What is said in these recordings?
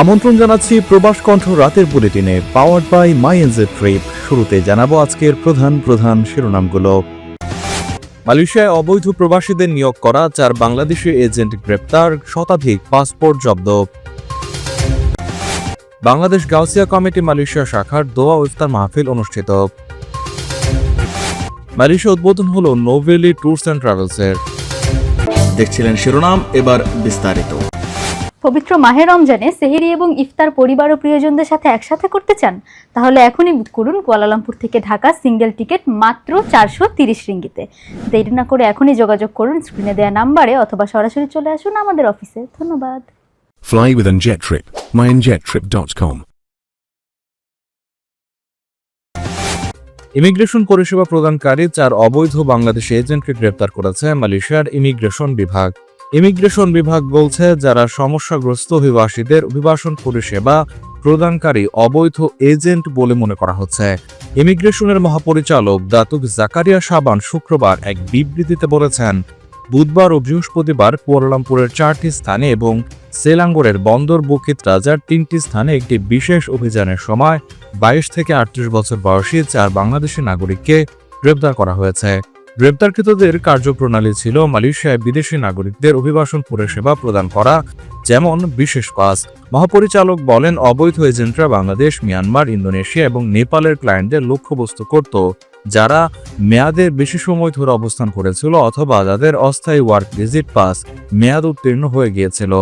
আমন্ত্রণ জানাচ্ছি প্রবাস কণ্ঠ রাতের বুলেটিনে powered by My NJ Trip শুরুতে জানাব আজকের প্রধান প্রধান শিরোনামগুলো। মালয়েশিয়ায় অবৈধ প্রবাসীদের নিয়োগ করা, চার বাংলাদেশি এজেন্ট গ্রেপ্তার, শতাধিক পাসপোর্ট জব্দ। বাংলাদেশ গাউসিয়া কমিটি মালয়েশিয়া শাখার দোয়া ইফতার মাহফিল অনুষ্ঠিত। মালয়েশিয়া উদ্বোধন হলো নোভেলি ট্যুরস অ্যান্ড ট্রাভেলসের। দেখছিলেন শিরোনাম, এবার বিস্তারিত। পবিত্র মাহে রমজানে সেহেরি এবং ইফতার পরিবার ও প্রিয়জনদের সাথে একসাথে করতে চান তাহলে এখনই বুক করুন কুয়ালালামপুর থেকে ঢাকা সিঙ্গেল টিকিট মাত্র চারশো তিরিশ রিঙ্গিতে দেরি না করে এখনই যোগাযোগ করুন স্ক্রিনে দেওয়া নাম্বারে অথবা সরাসরি চলে আসুন আমাদের অফিসে ধন্যবাদ Fly with Njettrip. MyNjettrip.com. Immigration পরিষেবা প্রদানকারী চার অবৈধ বাংলাদেশি এজেন্টকে গ্রেপ্তার করেছে মালয়েশিয়ার ইমিগ্রেশন বিভাগ ইমিগ্রেশন বিভাগ বলছে, যারা সমস্যাগ্রস্ত অভিবাসীদের অভিবাসন পরিষেবা প্রদানকারী অবৈধ এজেন্ট বলে মনে করা হচ্ছে। ইমিগ্রেশনের মহাপরিচালক দাতুক জাকারিয়া সাবান শুক্রবার এক বিবৃতিতে বলেছেন, বুধবার ও বৃহস্পতিবার কুয়ালালামপুরের চারটি স্থানে এবং সেলাঙ্গরের বন্দর বুকিত রাজার তিনটি স্থানে একটি বিশেষ অভিযানের সময় বাইশ থেকে আটত্রিশ বছর বয়সী চার বাংলাদেশি নাগরিককে গ্রেপ্তার করা হয়েছে। গ্রেপ্তারকৃতদের কার্যপ্রণালী ছিল মালয়েশিয়ায় বিদেশি নাগরিকদের অভিবাসন পরিষেবা প্রদান করা, যেমন বিশেষ পাস। মহাপরিচালক বলেন, অবৈধ এজেন্টরা বাংলাদেশ, মিয়ানমার, ইন্দোনেশিয়া এবং নেপালের ক্লায়েন্টদের লক্ষ্যবস্তু করত, যারা মেয়াদের বেশি সময় ধরে অবস্থান করেছিল অথবা যাদের অস্থায়ী ওয়ার্ক ভিজিট পাস মেয়াদ উত্তীর্ণ হয়ে গিয়েছিল।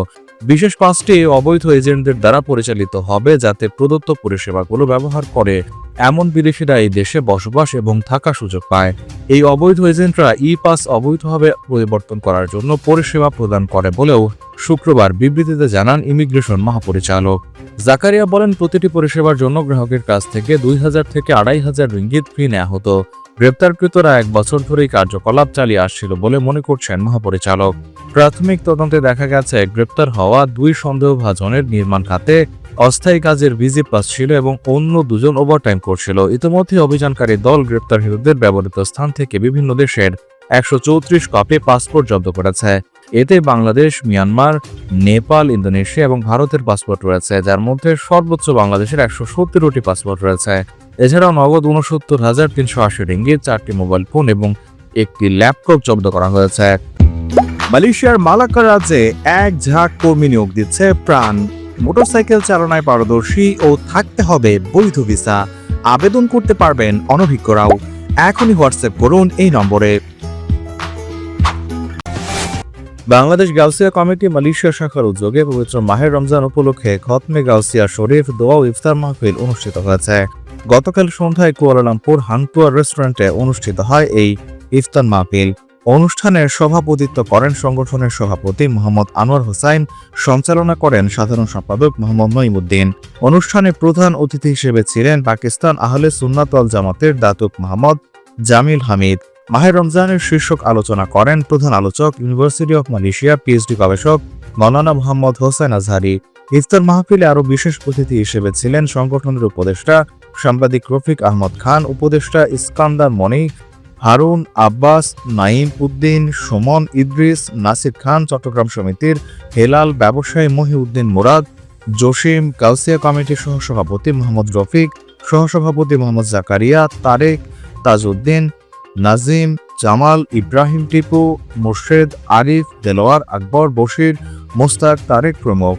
বিশেষ পাঁচটি অবৈধ এজেন্টদের দ্বারা পরিচালিত হবে যাতে প্রদত্ত পরিষেবাগুলো ব্যবহার করে এমন বিদেশিরা এই দেশে বসবাস এবং থাকার সুযোগ পায়। এই অবৈধ এজেন্টরা ই পাস অবৈধভাবে পরিবর্তন করার জন্য পরিষেবা প্রদান করে বলেও শুক্রবার বিবৃতিতে জানান ইমিগ্রেশন মহাপরিচালক। জাকারিয়া বলেন, প্রতিটি পরিষেবার জন্য গ্রাহকের কাছ থেকে দুই হাজার থেকে আড়াই হাজার রিঙ্গিত ফি নেওয়া হতো। গ্রেপ্তারকৃতরা এক বছর ধরেই কার্যকলাপ চালিয়ে আসছিল বলে মনে করছেন মহাপরিচালক। প্রাথমিক তদন্তে দেখা গেছে, গ্রেপ্তার হওয়া দুই সন্দেহভাজনের নির্মাণ খাতে অস্থায়ী কাজের ভিজি পাস ছিল এবং অন্য দুজন ওভারটাইম করছিল। ইতিমধ্যে অভিযানকারী দল গ্রেপ্তারকৃতদের ব্যবহৃত স্থান থেকে বিভিন্ন দেশের একশো চৌত্রিশ কপি পাসপোর্ট জব্দ করেছে। এতে বাংলাদেশ, মিয়ানমার, নেপাল, ইন্দোনেশিয়া এবং ভারতের পাসপোর্ট রয়েছে, যার মধ্যে সর্বোচ্চ বাংলাদেশের একশো সত্তরটি পাসপোর্ট রয়েছে। এছাড়াও নগদ উনসত্তর হাজার তিনশো আশি রিঙ্গিত, চারটি মোবাইল ফোন এবং একটি ল্যাপটপ জব্দ করা হয়েছে। মালয়েশিয়ার মালাক্কা রাজ্যে এক ঝাঁক কর্মী নিয়োগ দিচ্ছে প্রাণ। মোটরসাইকেল চালনায় পারদর্শী ও থাকতে হবে বৈধ ভিসা। আবেদন করতে পারবেন অনভিজ্ঞরাও। এখনই হোয়াটসঅ্যাপ করুন এই নম্বরে। বাংলাদেশ গাউসিয়া কমিটি মালয়েশিয়া শাখার উদ্যোগে পবিত্র মাহের রমজান উপলক্ষে খতমে গাউসিয়া শরীফ দোয়া ইফতার মাহফিল অনুষ্ঠিত হয়েছে। গতকাল সন্ধ্যায় কুয়ালালামপুর হাংতুয়া রেস্টুরেন্টে অনুষ্ঠিত হয় এই ইফতার মাহফিল। অনুষ্ঠানের সভাপতিত্ব করেন সংগঠনের সভাপতি মোহাম্মদ আনোয়ার হোসাইন, সঞ্চালনা করেন সাধারণ সম্পাদক মোহাম্মদ নঈমুদ্দিন। অনুষ্ঠানে প্রধান অতিথি হিসেবে ছিলেন পাকিস্তান আহলে সুন্নাত ওয়াল জামাতের দাতুক মোহাম্মদ জামিল হামিদ। মাহের রমজানের শীর্ষক আলোচনা করেন প্রধান আলোচক, ইউনিভার্সিটি অফ মালয়েশিয়া পিএইচডি গবেষক, মৌলানা মোহাম্মদ হোসেন আজহারি। ইফতার মাহফিলে আরও বিশেষ অতিথি হিসেবে ছিলেন সংগঠনের উপদেষ্টা সাংবাদিক রফিক আহমদ খান, উপদেষ্টা ইস্কান্দার মনি হারুন আব্বাস নাইম উদ্দিন, সুমন ইদ্রিস, নাসির খান, চট্টগ্রাম সমিতির হেলাল ব্যবসায়ী মহিউদ্দিন মুরাদ, জসিম কাউসিয়া কমিটির সহসভাপতি মোহাম্মদ রফিক, সহসভাপতি মোহাম্মদ জাকারিয়া, তারেক তাজউদ্দিন, নাজিম, জামাল ইব্রাহিম টিপু, মুর্শেদ আরিফ, দেলোয়ার আকবর, বশির, মোস্তাক তারেক প্রমুখ।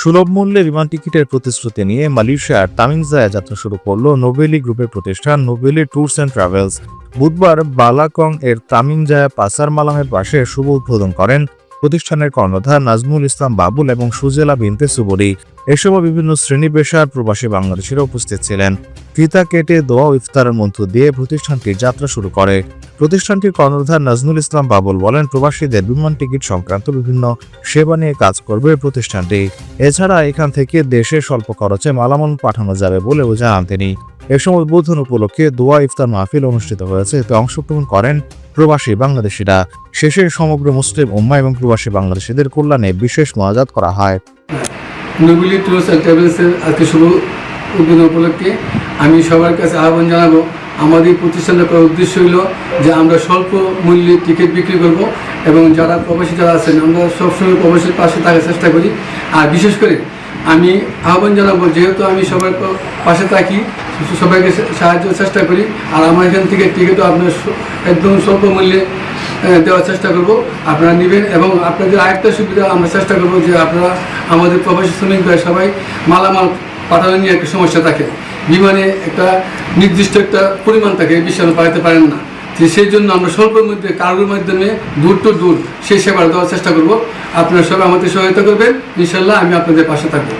সুলভ মূল্যে বিমান টিকিটের প্রতিশ্রুতি নিয়ে মালয়েশিয়ার তামিনজায় যাত্রা শুরু করল নোবেলি গ্রুপের প্রতিষ্ঠান নোবেলি ট্যুরস অ্যান্ড ট্রাভেলস। বুধবার বালাকং এর তামিংজায়া পাসার মালামের পাশে শুভ উদ্বোধন করেন প্রতিষ্ঠানের কর্ণধার নাজমুল ইসলাম বাবুল এবং সুজেলা বিনতে সুবরি এ সময় বিভিন্ন শ্রেণি পেশার প্রবাসী বাংলাদেশিরা উপস্থিত ছিলেন। ফিতা কেটে দোয়া ইফতারের মধ্য দিয়ে প্রতিষ্ঠানটির যাত্রা শুরু করে। প্রতিষ্ঠানটির কর্ণধার নাজমুল ইসলাম বাবুল বলেন, প্রবাসীদের বিমান টিকিট সংক্রান্ত বিভিন্ন সেবা নিয়ে কাজ করবে প্রতিষ্ঠানটি। এছাড়া এখান থেকে দেশে স্বল্প খরচে মালামাল পাঠানো যাবে বলেও জানান তিনি। এ সময় উদ্বোধন উপলক্ষে দোয়া ইফতার মাহফিল অনুষ্ঠিত হয়েছে। এতে অংশগ্রহণ করেন প্রবাসী বাংলাদেশিরা। শেষে সমগ্র মুসলিম উম্মা এবং প্রবাসী বাংলাদেশিদের কল্যাণে বিশেষ মহাজাত করা হয়। নোবেলি ট্যুরস অ্যান্ড ট্রাভেলসের আজকে শুভ উদ্বোধন উপলক্ষে আমি সবার কাছে আহ্বান জানাব, আমাদের এই প্রতিষ্ঠানটা করার উদ্দেশ্য হলো যে আমরা স্বল্প মূল্যে টিকিট বিক্রি করব এবং যারা প্রবাসী যারা আছেন, আমরা সবসময় প্রবাসীর পাশে থাকার চেষ্টা করি। আর বিশেষ করে আমি আহ্বান জানাব, যেহেতু আমি সবার পাশে থাকি, সবাইকে সাহায্য চেষ্টা করি। আর আমার এখান থেকে টিকিটও আপনার একদম স্বল্প মূল্যে দেওয়ার চেষ্টা করব। আপনারা নেবেন এবং আপনাদের আরেকটা সুবিধা, আমরা চেষ্টা করব যে আপনারা আমাদের প্রবাসী শ্রমিক ভাই সবাই মালামাল পাঠানো নিয়ে একটা সমস্যা থাকে। বিমানে একটা নির্দিষ্ট একটা পরিমাণ থাকে বিষয়ে পাঠাতে পারেন না। সেই জন্য আমরা স্বল্পের মধ্যে কার্গোর মাধ্যমে দূর টু দূর সেই সেবা দেওয়ার চেষ্টা করব। আপনারা সবাই আমাদের সহায়তা করবেন। ইনশাল্লাহ আমি আপনাদের পাশে থাকব।